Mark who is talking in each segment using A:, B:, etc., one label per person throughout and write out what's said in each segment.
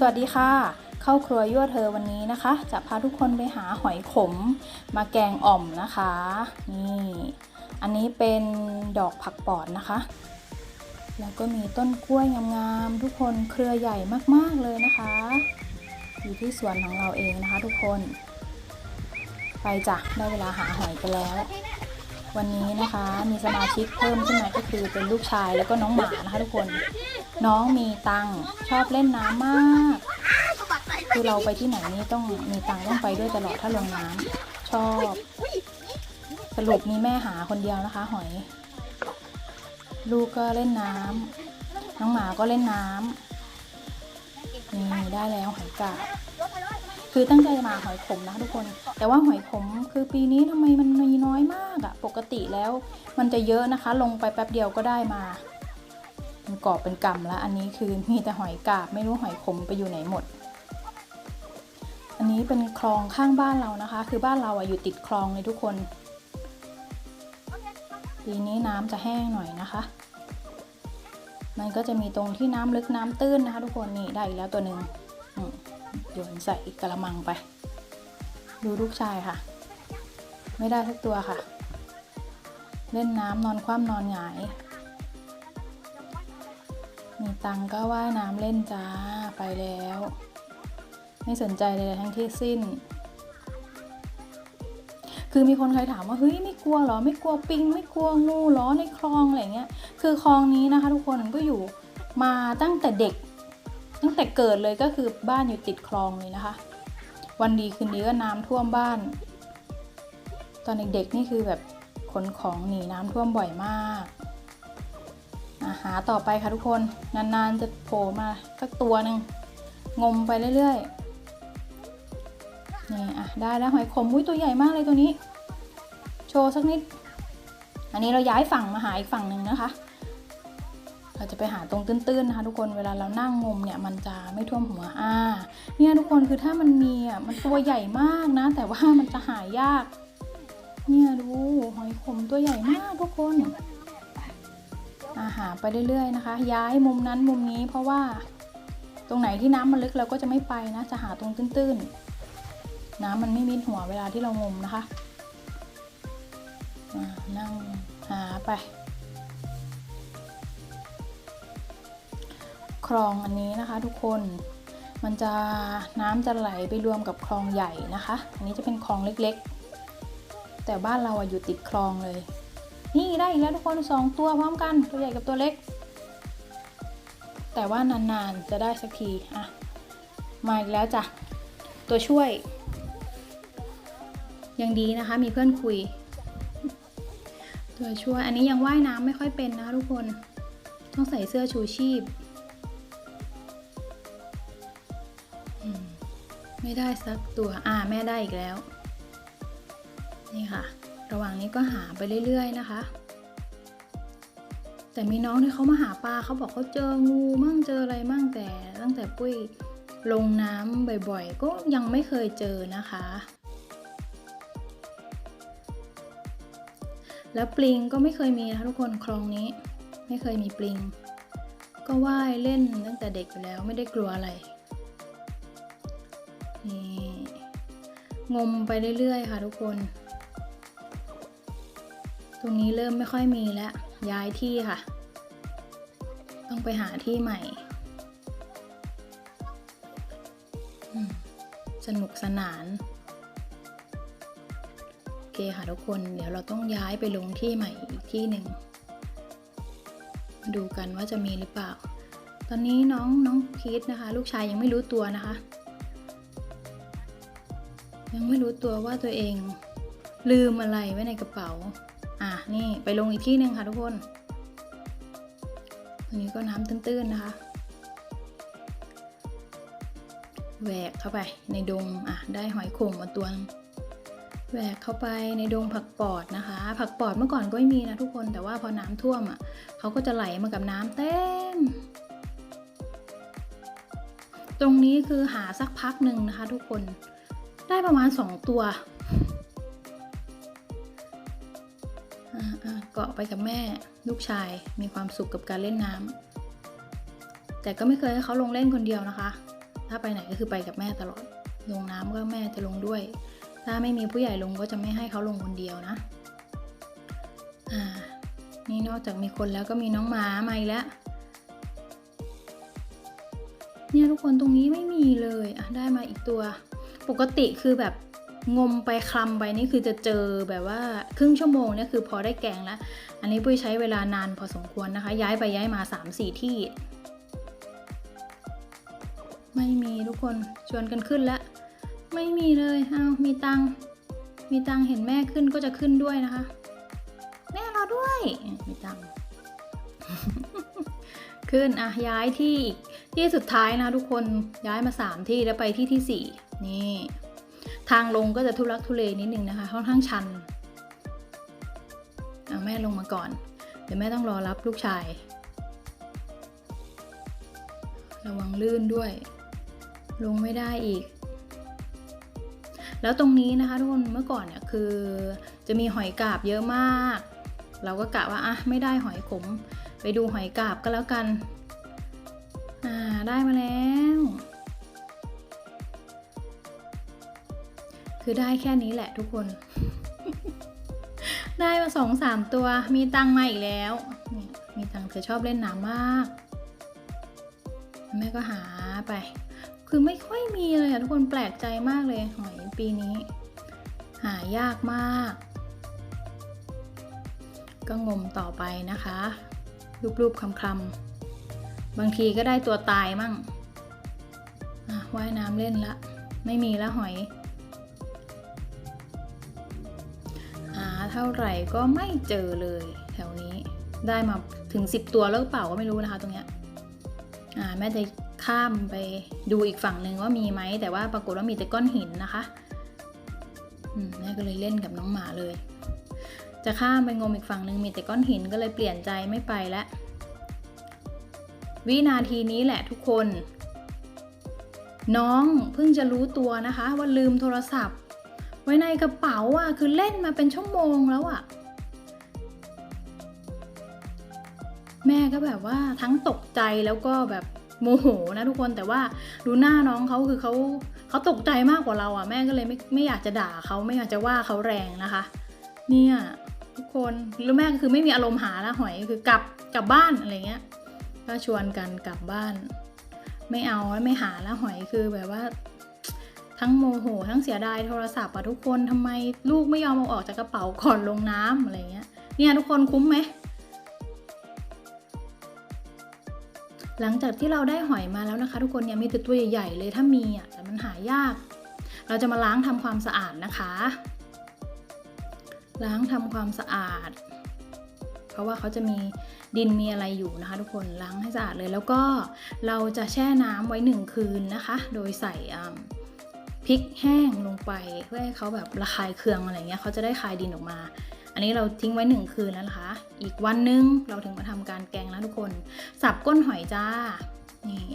A: สวัสดีค่ะ เข้าครัวยั่วเธอวันนี้นะคะ จะพาทุกคนไปหาหอยขมมาแกงอ่อมนะคะ นี่ อันนี้เป็นดอกผักปอดนะคะ แล้วก็มีต้นกล้วยงามๆทุกคนเครือใหญ่มากๆเลยนะคะอยู่ที่สวนของเราเองนะคะทุกคน ไปจ้ะได้เวลาหาหอยกันแล้ว วันนี้นะคะมีสมาชิกเพิ่มขึ้นมาก็คือเป็นลูกชายแล้วก็น้องหมานะคะทุกคน น้องมีตังชอบเล่นน้ำมาก คือเราไปที่ไหนนี่ต้องมีตังต้องไปด้วยตลอดถ้าลงน้ำชอบ สรุปมีแม่หาคนเดียวนะคะ หอย ลูกก็เล่นน้ำน้องหมาก็เล่นน้ำนี่ได้แล้วหอยกาบคือตั้งใจมาหอยขมนะทุกคน แต่ว่าหอยขมคือปีนี้ทำไมมันมีน้อยมากอะปกติแล้ว มันจะเยอะนะคะ ลงไปแป๊บเดียวก็ได้มา มันกรอบเป็นกำแล้ว อันนี้คือมีแต่หอยกาบไม่รู้หอยขมไปอยู่ไหนหมด อันนี้เป็นคลองข้างบ้านเรานะคะ คือบ้านเราอะอยู่ติดคลองเลยทุกคนปีนี้น้ำจะแห้งหน่อยนะคะ มันก็จะมีตรงที่น้ำลึกน้ำตื้นนะคะ ทุกคนนี่ได้อีกแล้วตัวหนึ่งโยนใส่กระมังไป ดูลูกชายค่ะ ไม่ได้ทุกตัวค่ะ เล่นน้ำนอนคว่ำนอนหงาย มีตังก็ว่ายน้ำเล่นจ้าไปแล้ว ไม่สนใจเลยทั้งที่สิ้น คือมีคนเคยถามว่าเฮ้ยไม่กลัวเหรอ ไม่กลัวปิง ไม่กลัวงูเหรอในคลองอะไรเงี้ย คือคลองนี้นะคะ ทุกคนก็อยู่มาตั้งแต่เด็ก ตั้งแต่เกิดเลยก็คือบ้านอยู่ติดคลองเลยนะคะ วันดีคืนดีก็น้ำท่วมบ้าน ตอนเด็กๆนี่คือแบบขนของหนีน้ำท่วมบ่อยมาก หาต่อไปค่ะทุกคน นานๆจะโผล่มาสักตัวหนึ่งงมไปเรื่อยๆ นี่อะได้แล้วหอยขมอุ้ยตัวใหญ่มากเลยตัวนี้ โชว์สักนิด อันนี้เราย้ายฝั่งมาหาอีกฝั่งหนึ่งนะคะ เราจะไปหาตรงตื้นๆนะคะ ทุกคนเวลาเรานั่งงมเนี่ยมันจะไม่ท่วมหัวอ่าเนี่ยทุกคนคือถ้ามันมีอะมันตัวใหญ่มากนะ แต่ว่ามันจะหายาก เนี่ยดูหอยขมตัวใหญ่มากทุกคน หาไปเรื่อยๆนะคะ ย้ายมุมนั้นมุมนี้เพราะว่าตรงไหนที่น้ำมันลึกเราก็จะไม่ไปนะ จะหาตรงตื้นๆ น้ำมันไม่มิดหัวเวลาที่เรางมนะคะนั่งหาไป คลองอันนี้นะคะทุกคนมันจะน้ำจะไหลไปรวมกับคลองใหญ่นะคะ อันนี้จะเป็นคลองเล็กๆ แต่บ้านเราอะอยู่ติดคลองเลย นี่ได้อีกแล้วทุกคนสองตัวพร้อมกันตัวใหญ่กับตัวเล็ก แต่ว่านานๆจะได้สักทีอะมาอีกแล้วจ้ะตัวช่วย ยังดีนะคะมีเพื่อนคุย ตัวช่วยอันนี้ยังว่ายน้ำไม่ค่อยเป็นนะทุกคนต้องใส่เสื้อชูชีพไม่ได้สักตัว อ่า แม่ได้อีกแล้ว นี่ค่ะ ระหว่างนี้ก็หาไปเรื่อย ๆ นะคะ แต่มีน้องที่เขามาหาปลาเขาบอกเขาเจองูมั่งเจออะไรมั่งแต่ตั้งแต่ปุ้ยลงน้ำบ่อยๆ ก็ยังไม่เคยเจอนะคะ แล้วปลิงก็ไม่เคยมีนะคะทุกคนคลองนี้ ไม่เคยมีปลิง ก็ว่ายเล่นตั้งแต่เด็กอยู่แล้วไม่ได้กลัวอะไรนี่งมไปเรื่อยๆ ค่ะทุกคน รงนี้เริ่มไม่ค่อยมีแล้ว ย้ายที่ค่ะ ต้องไปหาที่ใหม่ สนุกสนาน โอเคค่ะทุกคน เดี๋ยวเราต้องย้ายไปลงที่ใหม่อีกที่หนึ่ง มาดูกันว่าจะมีหรือเปล่า ตอนนี้น้องน้องพีทนะคะ ลูกชายยังไม่รู้ตัวนะคะ ยังไม่รู้ตัวว่าตัวเองลืมอะไรไว้ในกระเป๋า นี่ไปลงอีกที่หนึ่งค่ะทุกคนอันนี้ก็น้ำตื้นๆนะคะแหวกเข้าไปในดงอะได้หอยโข่งมาตัวนึงแหวกเข้าไปในดงผักปอดนะคะ ผักปอดเมื่อก่อนก็ไม่มีนะทุกคนแต่ว่าพอน้ำท่วมอะเขาก็จะไหลมากับน้ำเต็ม ตรงนี้คือหาสักพักหนึ่งนะคะ ทุกคนได้ประมาณสองตัว เกาะไปกับแม่ ลูกชายมีความสุขกับการเล่นน้ำแต่ก็ไม่เคยให้เขาลงเล่นคนเดียวนะคะ ถ้าไปไหนก็คือไปกับแม่ตลอด ลงน้ำก็แม่จะลงด้วย ถ้าไม่มีผู้ใหญ่ลงก็จะไม่ให้เขาลงคนเดียวนะอ่านี่นอกจากมีคนแล้วก็มีน้องหมามาอีกแล้วเนี่ยทุกคนตรงนี้ไม่มีเลยอะได้มาอีกตัว ปกติคือแบบ งมไปคลำไปนี่คือจะเจอแบบว่าครึ่งชั่วโมงเนี่ยคือพอได้แกงแล้ว อันนี้ปุ้ยใช้เวลานานพอสมควรนะคะ ย้ายไปย้ายมา 3-4 ที่ ไม่มีทุกคนชวนกันขึ้นแล้ว ไม่มีเลยอ้าวมีตังมีตังเห็นแม่ขึ้นก็จะขึ้นด้วยนะคะ แม่รอด้วย มีตังขึ้นอะย้ายที่อีกที่สุดท้ายนะทุกคนย้ายมา 3 ที่แล้วไปที่ที่ 4 นี่ ทางลงก็จะทุลักทุเลนิดนึงนะคะค่อนข้างชันเอาแม่ลงมาก่อน เดี๋ยวแม่ต้องรอรับลูกชาย ระวังลื่นด้วย ลงไม่ได้อีก แล้วตรงนี้นะคะทุกคนเมื่อก่อนเนี่ยคือจะมีหอยกาบเยอะมาก เราก็กะว่าอะไม่ได้หอยขม ไปดูหอยกาบก็แล้วกัน อ่าได้มาแล้ว คือได้แค่นี้แหละทุกคน ได้มาสองสามตัว มีตังมาอีกแล้ว มีตังเธอชอบเล่นน้ำมาก แม่ก็หาไป คือไม่ค่อยมีเลยอะทุกคนแปลกใจมากเลยหอยปีนี้ หายากมาก ก็งมต่อไปนะคะ รูปๆคำๆ บางทีก็ได้ตัวตายมั่งว่ายน้ำเล่นละ ไม่มีละหอย ท่าไหร่ก็ไม่เจอเลยแถวนี้ได้มาถึง 10 ตัวแล้วหรือเปล่าก็ไม่รู้นะคะตรงเนี้ยอ่าแม่จะข้ามไปดูอีกฝั่งหนึ่งว่ามีไหมแต่ว่าปรากฏว่ามีแต่ก้อนหินนะคะอืมแม่ก็เลยเล่นกับน้องหมาเลย จะข้ามไปงมอีกฝั่งหนึ่งมีแต่ก้อนหินก็เลยเปลี่ยนใจไม่ไปแล้ววินาทีนี้แหละทุกคน น้องเพิ่งจะรู้ตัวนะคะ ว่าลืมโทรศัพท์ ไว้ในกระเป๋าอะคือเล่นมาเป็นชั่วโมงแล้วอะ แม่ก็แบบว่าทั้งตกใจแล้วก็แบบโมโหนะทุกคนแต่ว่าดูหน้าน้องเขาคือเขาเขาตกใจมากกว่าเราอะแม่ก็เลยไม่ไม่อยากจะด่าเขาไม่อยากจะว่าเขาแรงนะคะ เนี่ยทุกคนแล้วแม่ก็คือไม่มีอารมณ์หาละหอยคือกลับกลับบ้านอะไรเงี้ยก็ชวนกันกลับบ้าน ไม่เอาไม่หาละหอยคือแบบว่า ทั้งโมโห ทั้งเสียดายโทรศัพท์อะทุกคนทำไมลูกไม่ยอมเอาออกจากกระเป๋าก่อนลงน้ำอะไรเงี้ยเนี่ยทุกคนคุ้มไหมหลังจากที่เราได้หอยมาแล้วนะคะ ทุกคนเนี่ยมีแต่ตัวใหญ่ๆเลยถ้ามีอะแต่มันหายาก เราจะมาล้างทำความสะอาดนะคะ ล้างทำความสะอาด เพราะว่าเขาจะมีดินมีอะไรอยู่นะคะ ทุกคนล้างให้สะอาดเลย แล้วก็เราจะแช่น้ำไว้หนึ่งคืนนะคะ โดยใส่อ่า พริกแห้งลงไปเพื่อให้เขาแบบระคายเคืองอะไรเงี้ยเขาจะได้คายดินออกมา อันนี้เราทิ้งไว้หนึ่งคืนแล้วนะคะ อีกวันนึงเราถึงมาทำการแกงแล้วทุกคน สับก้นหอยจ้า นี่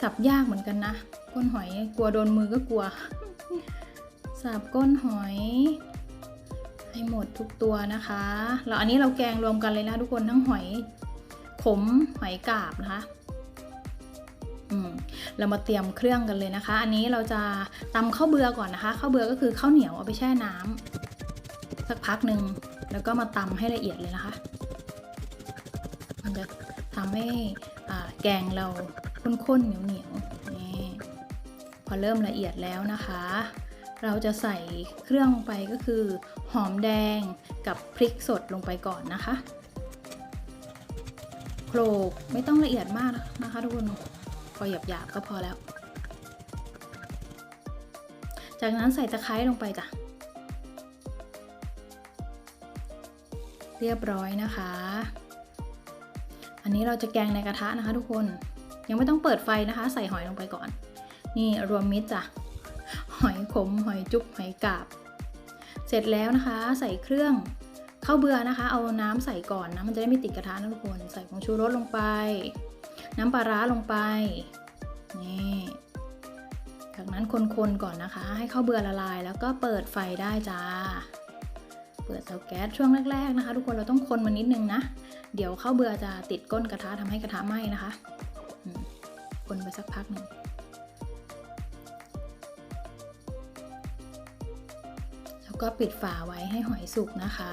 A: สับยากเหมือนกันนะ ก้นหอยกลัวโดนมือก็กลัว สับก้นหอยให้หมดทุกตัวนะคะแล้วอันนี้เราแกงรวมกันเลยนะทุกคนทั้งหอยขมหอยกาบนะคะ เรามาเตรียมเครื่องกันเลยนะคะ อันนี้เราจะตำข้าวเบือก่อนนะคะข้าวเบือก็คือข้าวเหนียวเอาไปแช่น้ำสักพักหนึ่งแล้วก็มาตำให้ละเอียดเลยนะคะ มันจะทำให้แกงเราข้นๆเหนียวๆนี่พอเริ่มละเอียดแล้วนะคะ เราจะใส่เครื่องลงไปก็คือ หอมแดงกับพริกสดลงไปก่อนนะคะโขลกไม่ต้องละเอียดมากนะคะทุกคน พอหยาบๆก็พอแล้ว จากนั้นใส่ตะไคร้ลงไปจ้ะ เรียบร้อยนะคะ อันนี้เราจะแกงในกระทะนะคะทุกคน ยังไม่ต้องเปิดไฟนะคะ ใส่หอยลงไปก่อน นี่รวมมิตรจ้ะ หอยขม หอยจุบหอยกาบ เสร็จแล้วนะคะ ใส่เครื่องข้าวเบื่อนะคะ เอาน้ำใส่ก่อนนะ มันจะได้ไม่ติดกระทะนะทุกคน ใส่ผงชูรสลงไป น้ำปลาร้าลงไปนี่จากนั้นคนๆก่อนนะคะ ให้ข้าวเบื่อละลาย แล้วก็เปิดไฟได้จ้า เปิดเตาแก๊สช่วงแรก ๆนะคะ ทุกคนเราต้องคนมานิดนึงนะ เดี๋ยวข้าวเบื่อจะติดก้นกระทะทำให้กระทะไหม้นะคะคนไปสักพักหนึ่งแล้วก็ปิดฝาไว้ให้หอยสุกนะคะ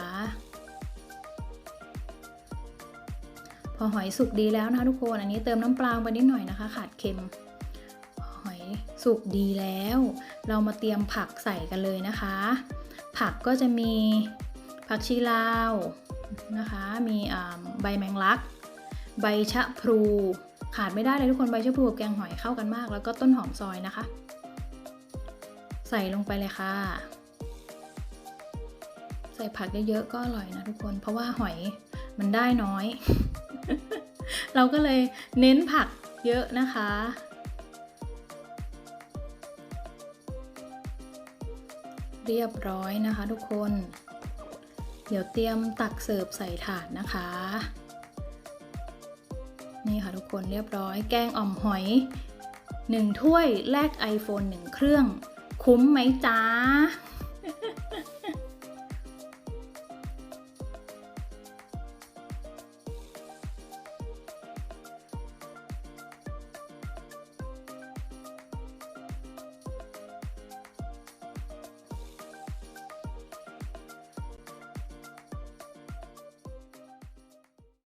A: อหอยสุกดีแล้วนะคะทุกคนอันนี้เติมน้ำปลาไปนิดหน่อยนะคะ ขาดเค็ม หอยสุกดีแล้ว เรามาเตรียมผักใส่กันเลยนะคะ ผักก็จะมีผักชีลาวนะคะ มีใบแมงลัก ใบชะพลูขาดไม่ได้เลยทุกคนใบชะพลูกับแกงหอยเข้ากันมาก แล้วก็ต้นหอมซอยนะคะ ใส่ลงไปเลยค่ะ ใส่ผักเยอะๆก็อร่อยนะทุกคน เพราะว่าหอยมันได้น้อย เราก็เลยเน้นผักเยอะนะคะ เรียบร้อยนะคะทุกคน เดี๋ยวเตรียมตักเสิร์ฟใส่ถาดนะคะ นี่ค่ะทุกคนเรียบร้อย แกงอ่อมหอย 1 ถ้วยแลก iPhone 1 เครื่อง คุ้มไหมจ้า